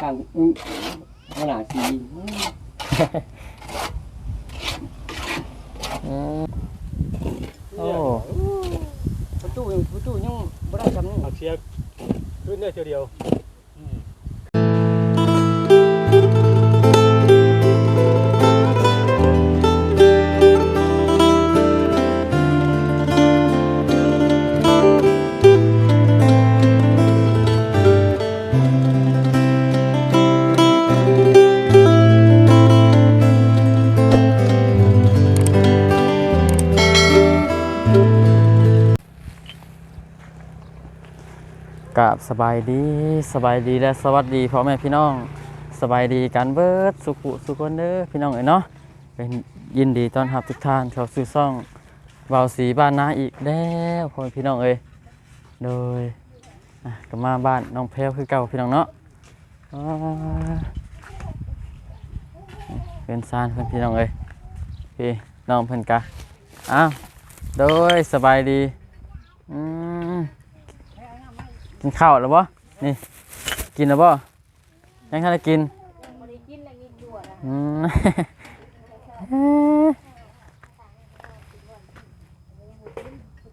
กลางอื้อขนาดสีอืมโอ้ประตูประตูยังบ่ได้จำนี่เอาเชียร์ขึ้นได้เทียวเดียว สบายดีสบายดีและสวัสดีพ่อแม่พี่น้องสบายดีกันเบิดสุขุสุขคนเด้อพี่น้องเอ๋ยเนาะเป็นยินดีต้อนรับทุกท่านเข้าสู่ซ่องเบาสีบ้านนาอีกแล้วพ่อแม่พี่น้องเอ๋ยโดยก็มาบ้านน้องแพรวคือเก่าพี่น้องเนาะเป็นซานเพื่อนพี่น้องเอ๋ยพี่น้องเพิ่นกะอ้าวโดยสบายดีอืม กินข้าวแล้วบ่นี่ กินแล้วบ่ยังทันได้กินอืม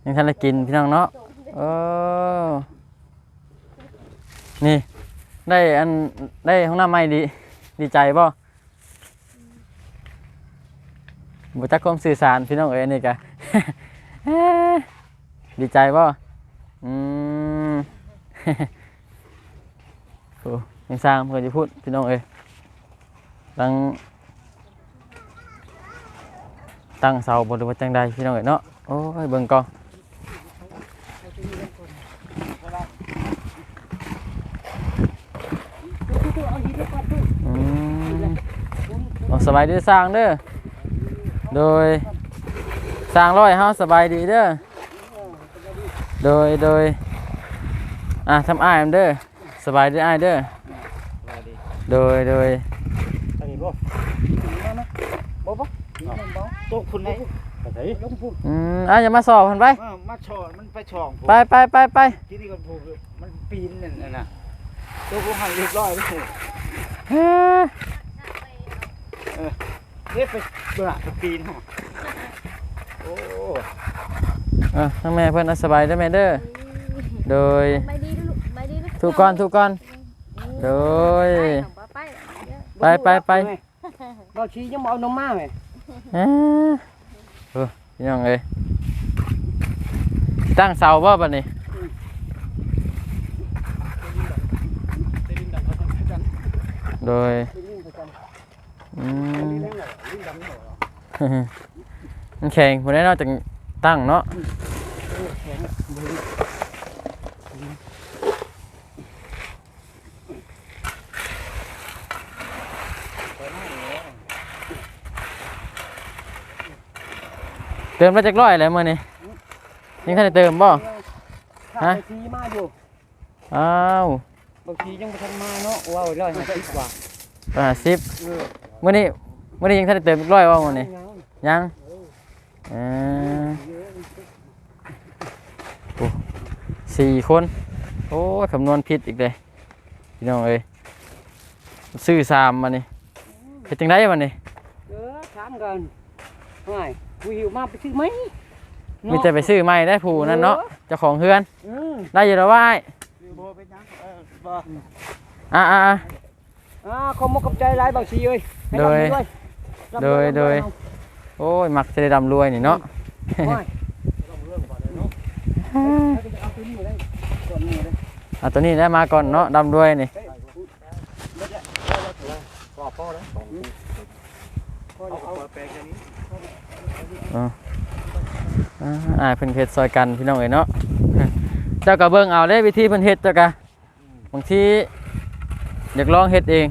ยังทันได้กินพี่น้องเนาะเออนี่ ได้อันได้ห้องน้ำใหม่ดีดีใจบ่บ่จักความสื่อสารพี่น้องเอ้ยนี่กะ ดีใจบ่อืม โอ้ยังสร้างเพื่อจะพูดพี่น้องเอ้ยตั้งตั้งเสาบนรือว่าจังใดพี่น้องเอ้ยเนาะโอ้ยเบิ่งก่อนอืมเอาสบายดีสร้างเด้อ โดยสร้างร้อยเฮาสบายดีเด้อ โดยโดย อะทำอ้ายมันเด้อสบายดีอ้ายเด้อมาดีโดยโดยอันนี้บ่บ่บ่บ่ตกคุณไหนไปไหนลงพูดอืมอะอย่ามาสอบมันไปมามาช่อมันไปช่องผมไปไปไปไปที่นี่ก็ผูกมันปีนนั่นน่ะนะตัวกูหันเรียบร้อยแล้วเฮ้ยเรียบไปเบื่อไปปีนเหรอโอ้เออทั้งแม่เพื่อนอะสบายได้อแม่เด้อ โดยไปดีลูกไปดีลูกถูกก่อนถูกก่อนโดยไปไปไปไปไปบ่ชี้ยังบ่เอานมมาแม่เอ้อเออพี่น้องเอ้ยตั้งเสาบ่บัดนี้โดยอืมมันแข็งพอได้นอกจากตั้งเนาะ เติมมาจากร้อยแล้วมื่อนี้ยังท่านได้เติมบ่ฮะชี้มาอยู่อ้าวบางทียังบ่ทันมาเนาะว้าวร้อยห้าสิบกว่าแปดสิบเออมื่อนี้มื่อนี้ยังท่านได้เติมอีกร้อยว่ามื่อนี้ยังยังเออโอ้สี่คน โอ้ยคำนวณผิดอีกเลยพี่น้องเอ้ยซื้อสามมานี่เป็นจังไดมันนี่เออถามกันไม่ กูหิวมาไปซื้อไหมมีแต่ไปซื้อใหม่ได้ผู้นั่นเนาะเจ้าของเฮือน เออได้อยู่แล้วว่าอ้ายบ่เป็นยังเออบ่อ่าอ่า อ่าขอมกกับใจหลายบางทีเอ้ยให้โดยรับโดยรับโดยเอาโอ้ยมักจะได้ดำรวยนี่เนาะไม่เอาตัวนี้มาได้ส่วนนี้เลยเอาตัวนี้ได้มาก่อนเนาะดำรวยนี่ก็พ่อแล้วสองเอาเอาแปลงแค่นี้ อ่าอ่าเพิ่นเฮ็ดซอยกันพี่น้องเอ้ยเนาะเจ้าก็เบิ่งเอาได้วิธีเพิ่นเฮ็ดเจ้าก็บางทีอยากลองเฮ็ดเอง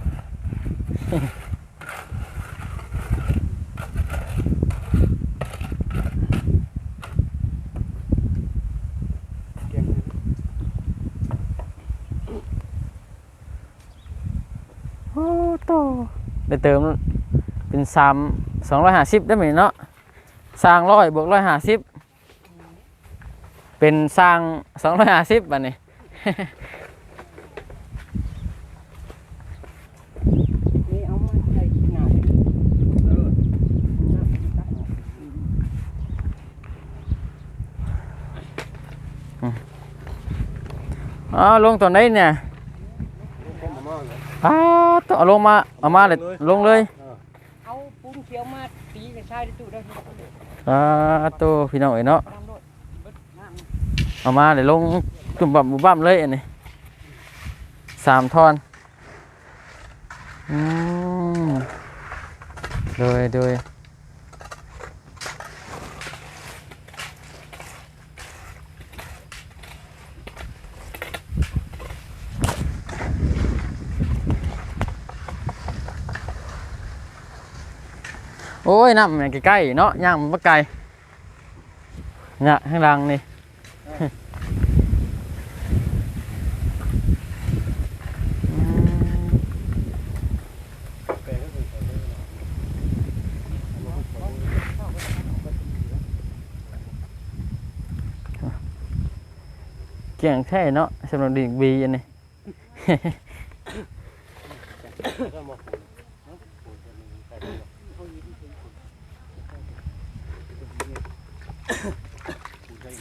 โอ้โตได้เติมเป็นสามสองร้อยห้าสิบได้ไหมเนาะ สร้างร้อยบวกร้อยห้าสิบเป็นสร้างสองร้อยห้าสิบบันนี้เอ๋อลงตอนนี้เนี่ยอ้าต้องเอาลงมาเอามาเลยลงเลย เอาปุ้งเขียวมาตีกระชายในตู้ได้ อ่าตัวพี่น้องเอ้ยเนาะเอามาเดี๋ยวลงจุ่มบั่มบุบั่มเลยอันนี้สามท่อนอืมโดยโดย โอ้ยน้ำมันใกล้ๆเนาะย่างมันบ่ไกลเนี่ยข้างหล่างนี่เกี่ยงแท้เนาะสำหรับดิ่งบีอันนี้ แ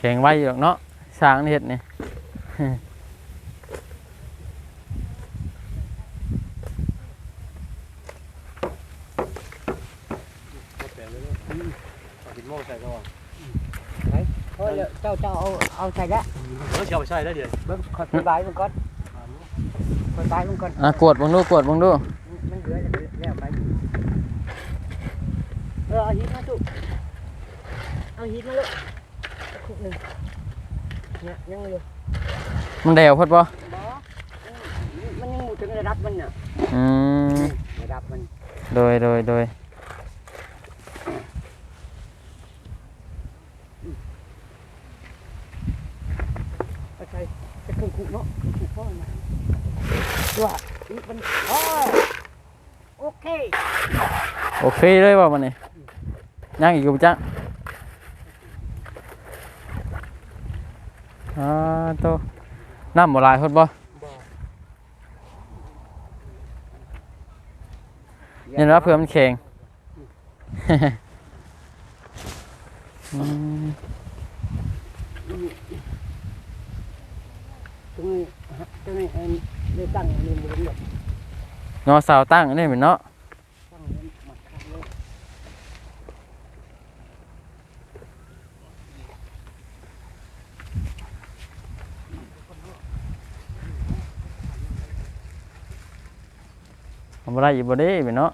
ข็งไว้อยู่หรอกเนาะสร้างเห็ดนี่ เฮ้ยเจ้าเจ้าเอาเอาใส่ละเออเชียวใช่แล้วเดี๋ยวเบิ้งขอดบายมันก่อนขอดบายมันก่อนอะกวดบังดูกวดบังดูมันเหลือจะแล้วไปเออเอาหินมาจุเอาหินมาลูกขุดหนึ่งเนี่ยยังอยู่ มันแดวพดบ่บ่มันยังหมดถึงระดับมันน่ะอืมระดับมันโดยโดยโดยเอาใส่จะเครื่องขุดเนาะขุดพ่อมาตัวนี่มันอ๋อโอเค โอเคเลยว่ามันนี่ย่างอีกกูจังอ่าโต น้ำบ่หลายพดบ่เนี่ยนะเพื่อมันแข็งอืมตรงนี้ฮะตรงนี้เอ็นได้ตั้งนี่มือเดียวงอเสาตั้งอันนี่เป็นเนาะ ตั้งนี่มาข้างเลย ทำอะไรอยู่บ่ได้เป็นเนาะ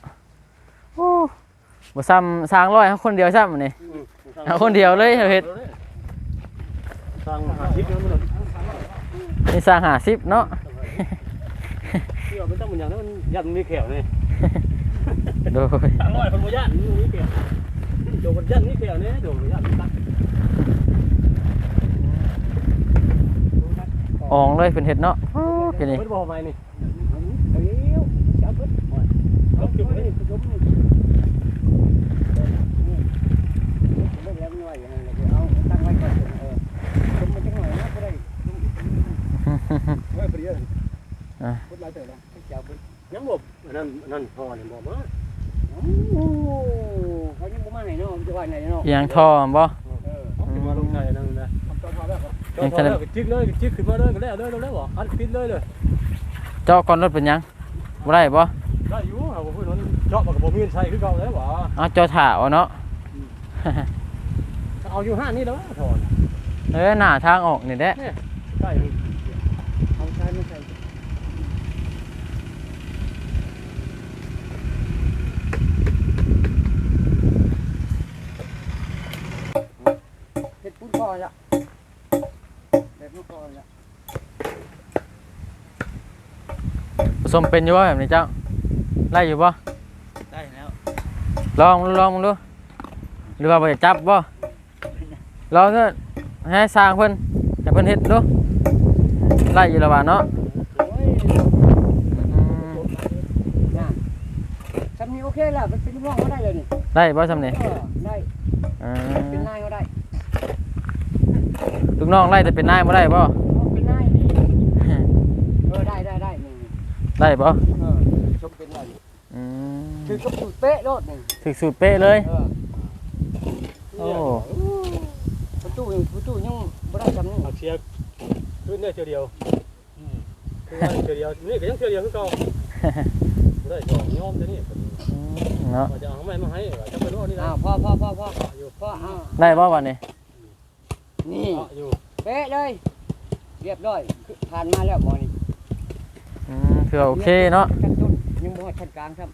โอ้บ่ซ้ำสร้างร้อยเขาคนเดียวซ้ำอันนี่เอาคนเดียวเลยเอาเฮ็ดสร้างหาทิพย์นั่นมันนี่สร้างหาสิบเนาะเชื่อมันต้องมันอย่างนั้นมันยันมีแขวนี่โดยสามร้อยคนบ่ยันมีแขวโดนยันมีแขวนี่โดนยันตักอองเลยเป็นเห็ดเนาะโอ้กินนี่ไม่บอกไปนี่ เดี๋ยวจะเอาเพิ่น ลบจุดนี่ ยกมือเล่นแล้วมันไหวอย่างนั้นเลยเอาตั้งไว้ก่อนเออผมมันจะหน่อยนะก็ได้ไม่เปรี้ยวอะพูดไรเถอะนะเจ้าเป็นยังบบนั่นนั่นพอเนี่ยบอกมาโอ้เขายังบ่มาไหนเนาะจะว่าไหนเนาะอิหยังท่อบ่เออขึ้นมาลงไทยนั่นนะทำตอนพอแล้วตอนพอแล้วจิกเลยจิกขึ้นมาเลยก็แล้วเลยแล้วบ่อันปิดเลยเลยเจาะก่อนรถเป็นหยังบ่ได้บ่ ได้อยู่เอาพูดนั้นเจาะมันกับบ่มีใช้คือเก่าแล้วบ่เอาเจาะถ่าเอาเนาะ เอาอยู่ห้านี่แล้วถอนเออหน้าทางออกนี่แหละใช่เอาใช้ไม่ใช่เฮ็ดปุ้นพอละเฮ็ดปุ้นพอละผสมเป็นอยู่บ่แบบนี้เจ้า ไล่อยู่บ่ได้แล้วลองลองมึงดูหรือว่าบ่อยากจับบ่ลองเถอะให้สร้างเพิ่นให้เพิ่นเฮ็ดดูไล่อยู่และว่าเนาะโอ้ยอืมำนี้โอเคแล้วมันเป็นลูกน้องเขาได้เลยนี่ได้บ่ซำนี่เออได้อ่าเป็นนายเขาได้ลูกน้องไล่แต่เป็นนายบ่ได้บ่เขาเป็นนายนี่เออได้ได้ได้นี่ได้บ่เออชมเป็นนาย อืม คือก็ปูดเป๊ะโลดนี่ถึกสูตรเป๊ะเลย เออโอ้ประตูประตูยังบ่ได้จำนี่เอาเชียร์ขึ้นได้เชียวเดียวคือว่าเชียวเดียวนี่ก็ยังเชียวเดียวคือเก่าได้สองยอมจะนี่อืมเนาะว่าจะเอาไม่มาให้ว่าจะไปรู้นี่นะอ้าวพ่อพ่อพ่อพ่ออยู่พ่ออ้าวได้บ่วันนี้นี่อยู่เป๊ะเลย เรียบร้อยคือผ่านมาแล้วหมอนี่อืมคือว่าโอเคเนาะ ชั้นต้นยังบ่ฮอดชั้นกลางครับ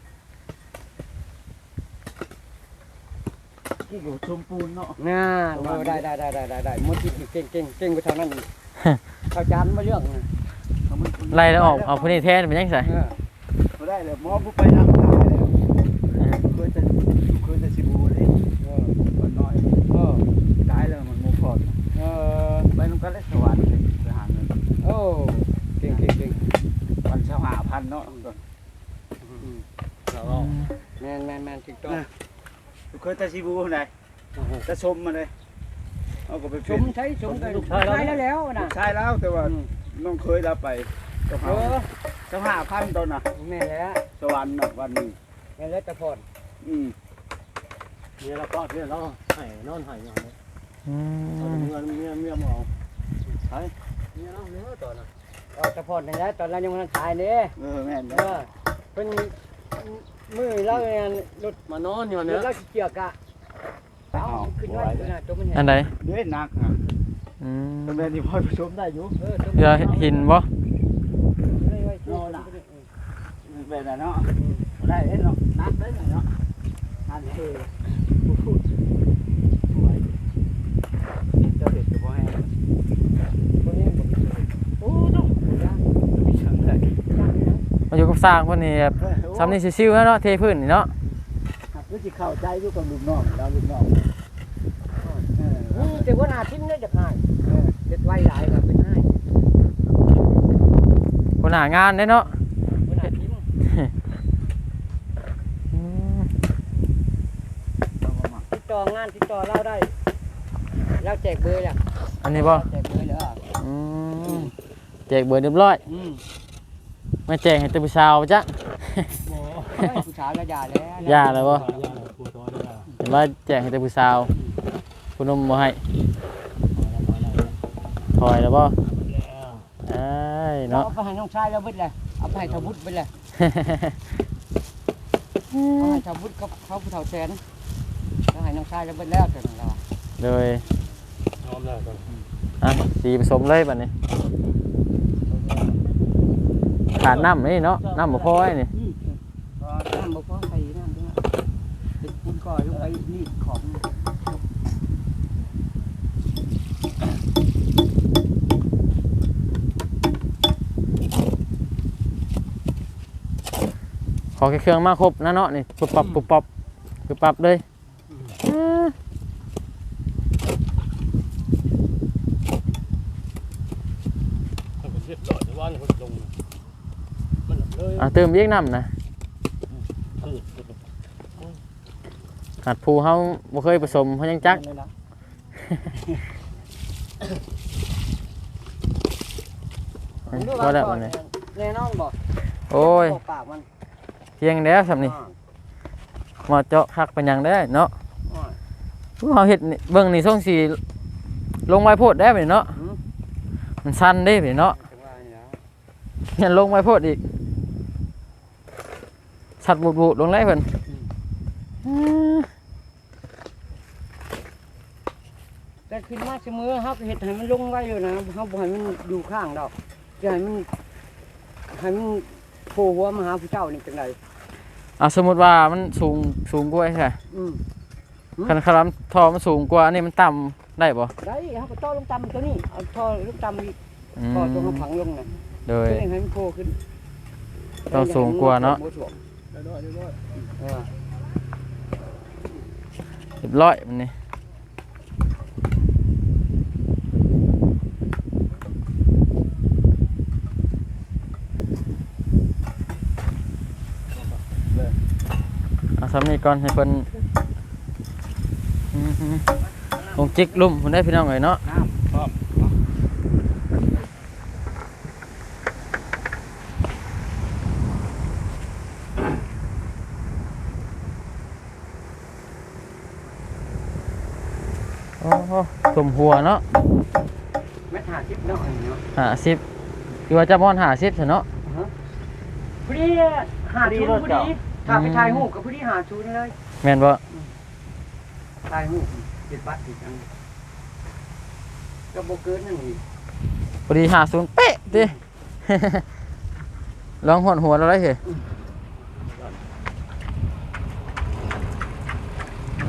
ที่อยู่ชมปูนเนาะน่าโอ้ได้ได้ได้ได้ได้ได้มดที่เก่งเก่งเก่งไปเท่านั้นเข้าจานมาเรื่องนะไล่แล้วออกเอาผู้นี้แทนเป็นจังไสเออบ่ได้เลยมอผู้ไปนำตายแล้วเคยจะเคยจะสิบูเลยเออวันน้อยเออตายแล้วมันโมพอดเออไปนำกันเลยสวรรค์เลยไปหาเงินโอ้เก่งเก่งเก่งวันเช้าหาพันเนาะเราแมนแมนแมนถูกต้อง เคยจะสิบูไหนจะชมมาเลยเอาก็ไปชชมมใช้ชมกันใช้แล้วแล้วนะใช่แล้วแต่ว่าน้องเคยเราไปเจ้าเอหาอเจ้าหาพันตอนน่ะแม่แล้วสวรรค์น่ะวันนี้แม่แล้วตะพอนอืมเนี่ยเราก็เนี่ยเราให้นอนให้อย่างนี้อืเอามเงินเมียเมียมาเอาใช่เนี่ยเราเนี่ยต่อนะเอาตะพอนนี่แหล้วตอนเรายังมันตายเนี่ยเออแม่นเออเป็น มือเราเนี่ยรถมานอนอยู่รเนี่ยถเราเกี่ยวกะเอาขึ้นไว้ขึ้นหน้าตัวมันอันใดเด้หนักอะอืมตรงนี้ที่พ่อไปชมได้อยู่เออตัวเรือหินบ่ไว้ช่วยมันเป็นอะไรเนาะบ่ได้เด้เนาะนักได้เนาะอันนี้คือสวยเจ้าเห็ดก็บ่ให้ ตัวนี้บอก โอ้ต้องมีช่างได้ มาอยู่กับ สร้างเพิ่นนี่แบบซ้ำนี่ชิวๆแล้วเนาะเทพื้นนี่เนาะรู้สิเข้าใจอยู่กับลูกน้องเราลูกน้องเอออืมแต่ว่าหน้าทิ้งเนี่ยจะหายเออเด็ดไว้หลายครับเป็นให้คนหางานได้เนาะว่าหน้าทิ้งอืมเราก็มาติดต่องานติดต่อเราได้เราแจกเบอร์แล้วอันนี้บ่แจกเบอร์แล้วอืมแจกเบอร์เรียบร้อย อืมมาแจกให้แตผู้สาวจ้ะ ผู้สาวแล้วยาแล้วย่าแล้วบ่ปวดตัวเลยอะเห็นว่าแจกให้แตผู้สาวคุณนมบ่ให้ถอยแล้วบ่เอ้ยเนาะเนาะ เอาไปให้น้องชายแล้วเบิดเลยเอาไปให้ทบุตรเบิดเลยเอาให้ทบุตรเขาเขาผู้เฒ่าแสนแล้วให้น้องชายแล้วเบิดแล้วแต่เราโดยยอมแล้วก่อนอะสีผสมเลยบัดนี้ ขาดน้ำนี่เนาะน้ำบ่พอไอ้นี่น้ำบ่พอใส่น้ำด้วยติดปุ่นก่อยลงไปนี่ของขอแค่เครื่องมาครบนะเนาะนี่ปุบปับปุบปับปุบปับเลยมันก็เรียบร้อยแต่ว่าเนี่ยคนลงมันเลย อะเติมเยกน้ำนะหัดภูเฮาบ่เคยผสมเฮายังจักเลยนะพอแล้วบัดนี้แน่นอนบ่โอ้ยปากมันเพียงแล้วสำนี่มาเจาะคักเป็นหยังได้เนาะผู้เฮาเฮ็ดนี่เบิ่งนี่ส่งสีลงไว้โพดได้บัดนี้เนาะมันสั้นเด้บัดนี้เนาะจังว่านี่นะยันลงไว้โพดอีก สัตว์บูดๆลงเลยเพิ่นแต่ขึ้นมาเสมอครับเห็ดให้มันลงไว้อยู่นะเขาบ่ให้มันอยู่ข้างดอกจะให้มันให้มันโผล่หัวมาหาผู้เจ้านี่จังไดอะสมมุติว่ามันสูงสูงกว่าใช่อืมคันคลัมทอมันสูงกว่าอันนี้มันต่ำได้บ่ได้เขาก็ต่อลงต่ำตัวนี้เอาท่อลงต่ำอีกอืมท่อตัวเขาผังลงน่ะโดยเพื่อให้มันโผล่ขึ้นต้องสูงกว่าเนาะบ่สวม เรียบร้อยเรียบร้อยร้อยมันนี่เอาซ้ำนี้ก่อนให้เพิ่นอืมคงจิกลุ่มเพิ่นได้พี่น้องเอ้ยเนาะน้ำพร้อม โอ้โหตุ่มหัวเนาะแม่ถาทิพย์เนาะอันนี้เนาะหาสิบคือว่าจะม่อนหาสิบเถอะเนาะพอดีหาชูนพอดีถ้าไปถ่ายรูปกับพอดีหาชูนเลยแม่นบ่ถ่ายรูปติดบัตรติดอันก็บ่เกินนั่นนี่พอดีหาศูนย์เป๊ะดิลองหอนหัวเราได้เหรอ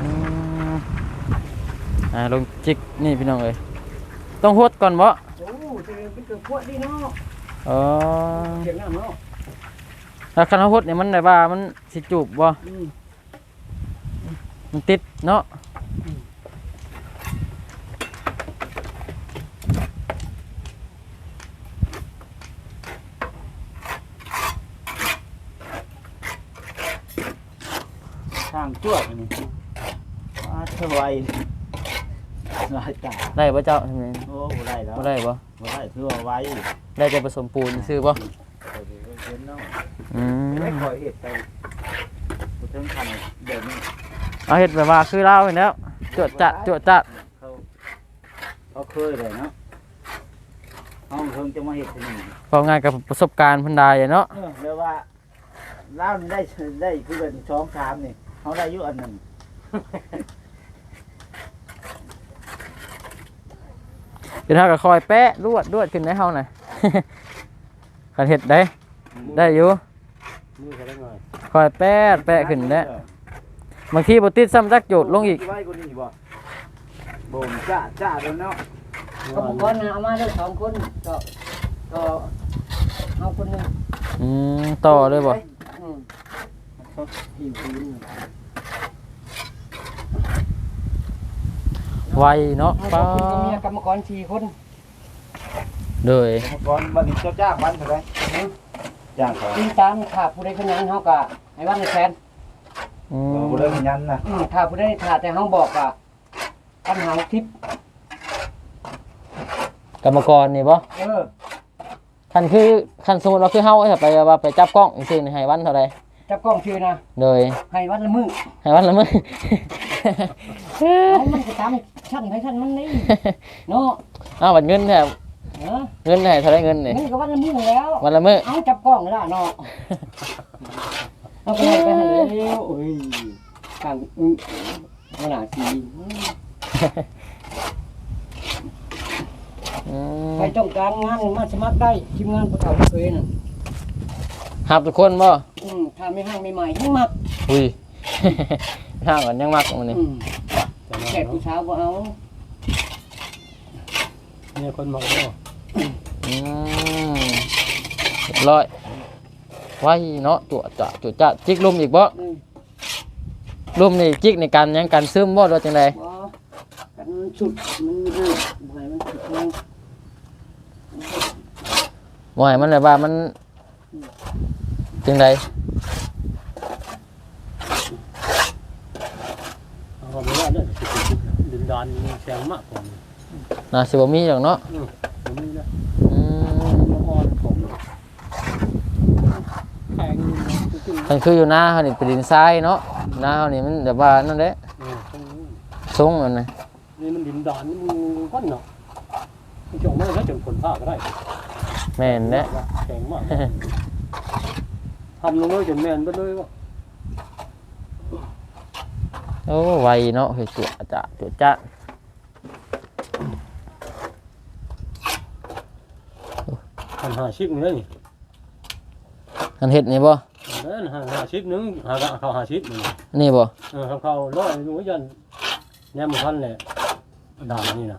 อืมอ่าลง จิกนี่พี่น้องเอ้ยต้องหดก่อนบ่โอ้เจอเป็นเกิดพวกดีเนาะอ๋อเสียงน้ำเนาะถ้าคันเราหดเนี่ยมันได้ว่ามันสิจูบบ่อืมมันติดเนาะทางจวดอันนี่มาเท่าไหร หลายตาได้บ่เจ้าใช่ไหมโอ้บ่ได้แล้วบ่ได้บ่บ่ได้ถือว่าไว้ได้แต่ผสมปูนซื้อบ่เอาไปเห็นเนาะอืมไม่ขอเห็ดไปบ่ถึงคันเดี๋ยวนี้เอาเฮ็ดแบบว่าคือเราเห็นแล้วจวดจัดจวดจัดเขาเขาเคยเลยเนาะห้องเพิ่งจะมาเห็ดที่นี่พอง่ายกับประสบการณ์เพันได้อะเนาะเออเรียกว่าเล่าได้ได้คือเป็นช้องชามนี่เขาได้อยู่อันหนึ่ง เดี๋ยวเราก็คอยแปะรวดรวดขึ้นได้เฮาน่ะคันเฮ็ดได้ ได้อยู่มือเขาได้ไงคอยแปะแปะขึ้นได้บางทีบ่ติดซ้ำจักโจดลงอีกไว้คนนี้บ่บ่มจ้าจ้าแล้วเนาะก็บอกว่าเอามาได้สองคนก็ก็เอาคนหนึงอืมต่อเลยบ่อืมหิวพื้น ไวเนาะเอาป้าคนก็เมียกรรมกรสี่คนโดยก่อนบัดนี้เจ้าจ้างวันเท่าไหร่จ้างเขาตีตามถ้าผู้ใดขยันเฮาก็ให้วันละแสนอืเออมบ่ได้ยันนะอืมถ้าผู้ใดถ้าแต่เฮาบอกก็ปัญหาทิพย์กรรมกรนี่บ่เออคันคือคันสมมุติว่าคือเฮาเอาไปว่าไปจับกล้องจังซี่นี่ให้วันเท่าใด จับกล้องชื่อนะโดยให้วันละมื้อให้วันละมื้อ เอามันก็ตามชั้นไปชั้นมันนี่เนาะอ้าวบัดเงินแท้เออเงินให้เท่าไรเงินนี่มันก็วันละมื้อแล้ว วันละมื้อเอาจับกล้องแล้วเนาะเอาไปให้ไปให้แล้วโอ้ยกลางอืมขนาดสีอืมใครต้องการงานมาสมัครได้ทีมงานผู้เฒ่าผู้เคยน่ะหับทุกคนบ่ อืมถ้าไม่ห้างไม่ใหม่ให้มักอุ้ยห่างกันยังมากมันนี่อืมแต่แขกผู้สาวบ่เอาเนี่ยคนมาเนาะอืมเรียบร้อย ไว้เนาะตัวจะตัวจะจิกลมอีกบ่อืมลมนี่จิกในการยังการซึมบ่หรือว่าจังไดบ่กันสุดมันอะบ่ให้มันสุดแรงบ่ให้มันเลยว่ามัน จังไดเอาไปว่าเนี่ยดินดานแสงมากกว่าน่าสิบ่มีหรอกเนาะผมนี่นะอืมอ่อนผมแข็งจริงคันคืออยู่หน้าเฮานี่เป็นดินทรายเนาะหน้าเฮานี่มันแบบว่านั่นแหละๆทรงมันน่ะนี่มันดินดานนี่มันก้อนเนาะมันจงไม่ได้จนคนภาคก็ได้แม่นแหละแข็งมาก ทำลงเลยจนแมนไปเลยว่าโอ้ไวเนาะเฮ้ยตัวจะตัวจะหันหาชิปนึงนี่อันเฮ็ดนี่บ่เดินหาหาชิปนึงหาเขาหาชิปนึงนี่บ่เออเขาเขาร้อยรู้ยันแนมพันแหละด่านนี่นะ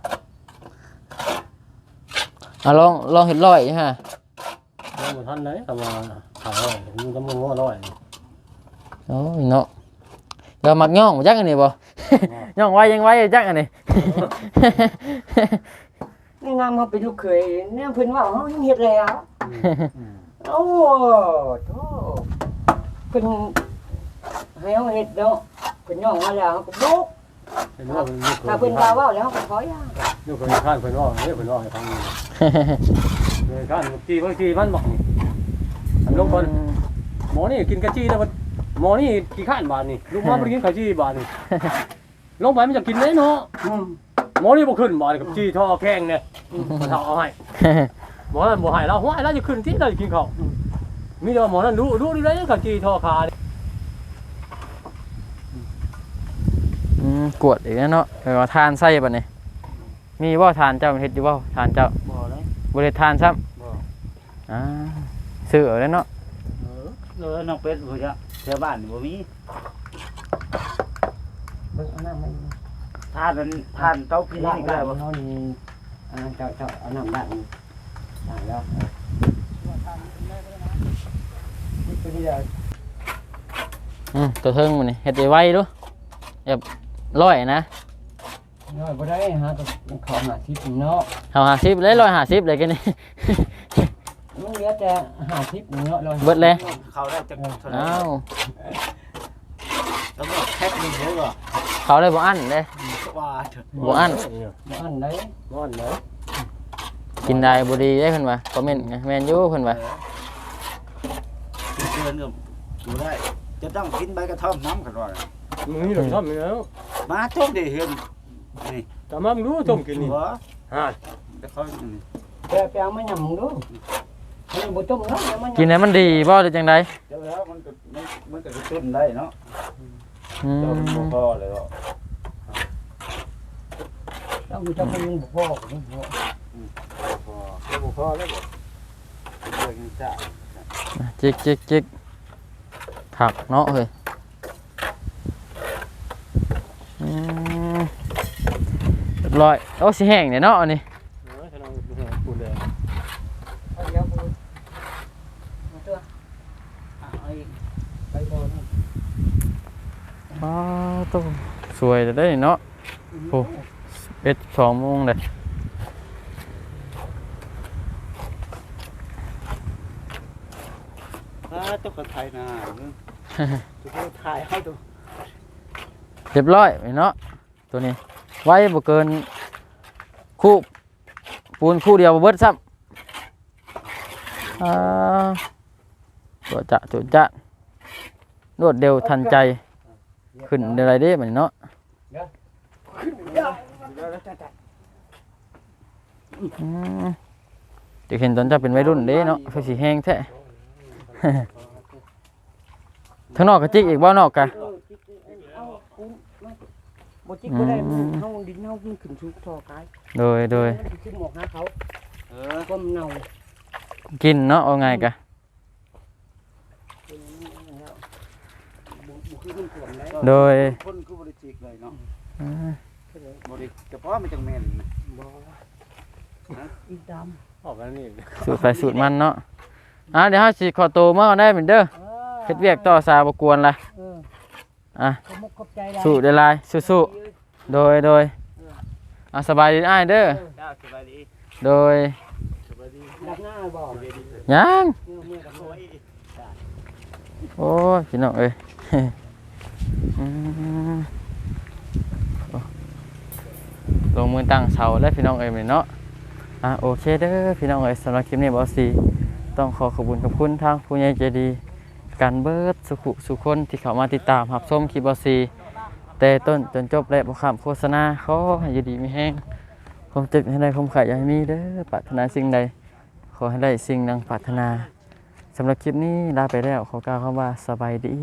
อะลองลองเฮ็ดร้อยฮะแนมพันไหนแต่ว่า ขายร้อยมันก็มึงว่าร้อยโอ้ยเนาะเดี๋ยวมักย่องบ่จักอันนี้บ่ ย่องไว้ยังไว้จักอันนี้นี่งามเฮาเป็นลูกเคยแนวเพิ่นว่าเฮายังเฮ็ดแล้วโอ้โธ่เพิ่นให้เขาเฮ็ดเนาะเพิ่นย่องมาแล้วเขาก็บุกเห็นว่ามันลูกถ้าเพิ่นว่าเว้าแล้วเขาก็ถอยอะลูกคนข้างเพิ่นว่าเนี่ยเพิ่นว่าให้ฟังนี่เลยข้างจีบางทีมันบอกอัน ลงบอลหมอนี่กินกะจีแล้วมันหมอนี่กี่ข้านบาทนี่ลูกหมอบ่ได้กินกะจีบาทนี่ลงไปมันจะกินเลยเนาะอืมหมอนี่บ่ขึ้นบาทกับจีท่อแข้งเนี่ยมันเอาให้หมอนั่นบ่ให้เราหัวให้เราจะขึ้นที่เราจะกินข้าวมีแต่ว่าหมอนั่นรู้รู้ดีเลยกับจีท่อขานี่อืมกวดอีกแล้วเนาะเออว่าทานไส้บัดนี้มีบ่ทานเจ้าเฮ็ดอยู่บ่ทานเจ้าบ่เลยบ่ได้ทานซ้ำบ่อ่า ซื้อเอาแล้วเนาะเออเออน้องเป็ดบ่จ้ะแถวบ้านบ่มีเบิ่งเอาน้ำมันทานนั้นทานเตาผิงล้างนี่ได้ได้บ่เนาะนี่อ่าเจ้าเจ้าเอาน้ำล้างนี่ล้างแล้วนี่ตัวนี้แหละอืมตัวเทิงมันนี่เฮ็ดไวๆดูแบบร้อยนะน้อยบ่ได้ฮะตัวขาหาที่เนาะเฮา50เลย150เลยกันนี่ มันเหลือแต่หาทิพย์เนาะร้อยเบิดเลย เขาได้จักเท่าไหร่อ้าวแล้วก็แพ็คนึงเด้อบ่เขาเลยบ่อั้นเลย ว่าเถอะบ่อั้นบ่อันใดนอนเลยกินได้บ่ดีได้เพิ่นว่าคอมเมนต์ไงแม่นอยู่เพิ่นว่าเกินก็บ่ได้ จะต้องกินใบกระท่อมน้ำกันว่ามึงนี่หลังชอบมึงแล้วมาต้มได้เห็นนี่แต่มามึงรู้ต้มกินนี่บ่ฮะแต่เขานี่แปไปเอามาหยังดู มันบ่ต้มเนาะเอามาหยังกินให้มันดีบ่หรือจังไดเดี๋ยวแล้วมันก็มันมันก็กระตุ้นได้เนาะอืเจ้ามันบ่มพอเลยเนาะเราอยู่จังมันบ่พอก็บ่พอพอเจ้าบ่พอแล้วบ่เดี๋ยวกินจ้าจิกจิกจิกผักเนาะเฮ้ยอืมเรียบร้อยโอ้สิแห้งเนี่ยเนาะอันนี้ เออฉันเอาปูนแดง เอาเดี๋ยวกูมาตัวอะเอาอีกไปบ่นี่ อ้าวโต้ส วยเลยได้เนาะโอ้เอ็ดสองโมงเลยถ้าต้องกระไทยนานึงจะต้องถ่ายให้ดูเรียบร้อยเนาะตัวนี้ ไว้บ่เกินคู่ปูนคู่เดียวบ่เบิดซ้ำอ่าตัวจะจุดจะรวดเร็วทันใจ ขึ้นอะไรได้บัดนี้เนาะ อืมจะเห็นตอนเจะเป็นวัยรุ่นเด้เนาะคือสีแห้งแท้ ทั้างนอกก็จิกอีกบ่นอกกะ เออจิกเอาคุณมาบ่จิกบ่ได้มันเฮาดินเฮามันขึ้นสูงทอกายโดยโดยมันขึ้นหมอกหาเขาเออก็มันเน่ากินเนาะเอาไงกะบ่บ่คือมันท่วมแล้วโดย คนคือบริ จิกเลยเนาะอ่าบริเฉพาะมันจังแม่นนะบ่อีดำออกกันนี่สูตรไปสูตรมันเนาะอะเดี๋ยวเฮาสิขอตัวมาก่อนได้เหมือนเด้อเออเฮ็ดเวียกต่อสาบ่กวนละเอออะขอบมุกขอบใจหลายสู้ได้หลายสู้ๆโดยโดยอะสบายดีอ้ายเด้อจ้าสบายดีโดยสบายดีดักหน้าบ่ยังเมื่อเมื่อกับโอ้ยโอ้ยพี่น้องเอ้ยอืมโอ้ ลงมือตั้งเสาแล้วพี่น้องเอ้ยมื้อนี้เนาะอะโอเคเด้อพี่น้องเอ้ยสำหรับคลิปนี้บอสซีต้องขอขอบคุณขอบคุณทางผู้ใหญ่ใจดีการเบิดสุขุสุคนที่เข้ามาติดตามรับชมคลิปบอสซีแต่ต้นจนจบและบ่ข้ามโฆษณาขอให้อยู่ดีมีแห้งความเจ็บให้ได้ความไข่อย่าให้มีเด้อปรารถนาสิ่งใด ขอให้ได้สิ่งดังปรารถนาสำหรับคลิปนี้ลาไปแล้วขอกล่าวคำว่าสบายดี